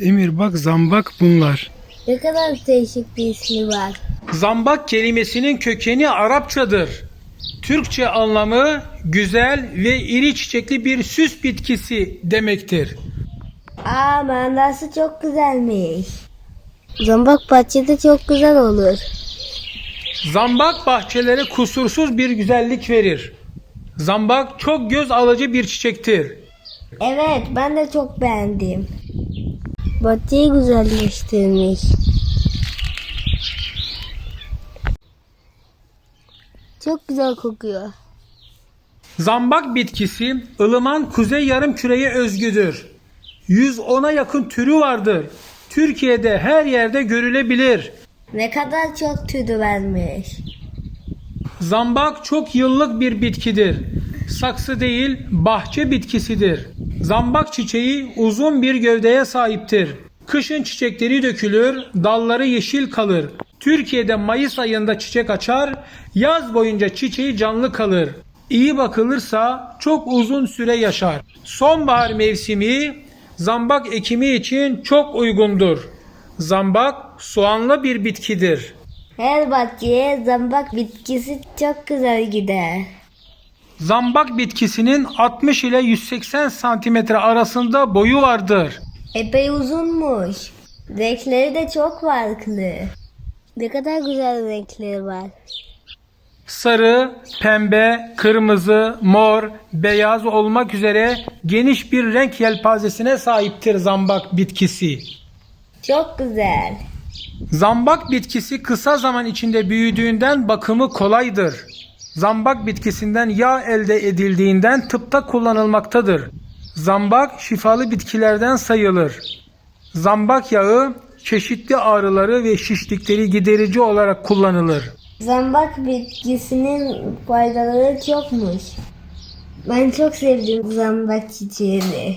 Emir bak zambak bunlar. Ne kadar değişik bir ismi var. Zambak kelimesinin kökeni Arapçadır. Türkçe anlamı güzel ve iri çiçekli bir süs bitkisi demektir. Aa manası çok güzelmiş. Zambak bahçede çok güzel olur. Zambak bahçelere kusursuz bir güzellik verir. Zambak çok göz alıcı bir çiçektir. Evet ben de çok beğendim. Bahçeyi güzelleştirmiş. Çok güzel kokuyor. Zambak bitkisi ılıman kuzey yarım küreye özgüdür. 110'a yakın türü vardır. Türkiye'de her yerde görülebilir. Ne kadar çok türü vermiş. Zambak çok yıllık bir bitkidir. Saksı değil, bahçe bitkisidir. Zambak çiçeği uzun bir gövdeye sahiptir. Kışın çiçekleri dökülür, dalları yeşil kalır. Türkiye'de Mayıs ayında çiçek açar, yaz boyunca çiçeği canlı kalır. İyi bakılırsa çok uzun süre yaşar. Sonbahar mevsimi zambak ekimi için çok uygundur. Zambak soğanlı bir bitkidir. Her bahçeye zambak bitkisi çok güzel gider. Zambak bitkisinin 60 ile 180 santimetre arasında boyu vardır. Epey uzunmuş. Renkleri de çok farklı. Ne kadar güzel renkleri var. Sarı, pembe, kırmızı, mor, beyaz olmak üzere geniş bir renk yelpazesine sahiptir zambak bitkisi. Çok güzel. Zambak bitkisi kısa zaman içinde büyüdüğünden bakımı kolaydır. Zambak bitkisinden yağ elde edildiğinden tıpta kullanılmaktadır. Zambak şifalı bitkilerden sayılır. Zambak yağı çeşitli ağrıları ve şişlikleri giderici olarak kullanılır. Zambak bitkisinin faydaları çokmuş. Ben çok sevdim zambak çiçeğini.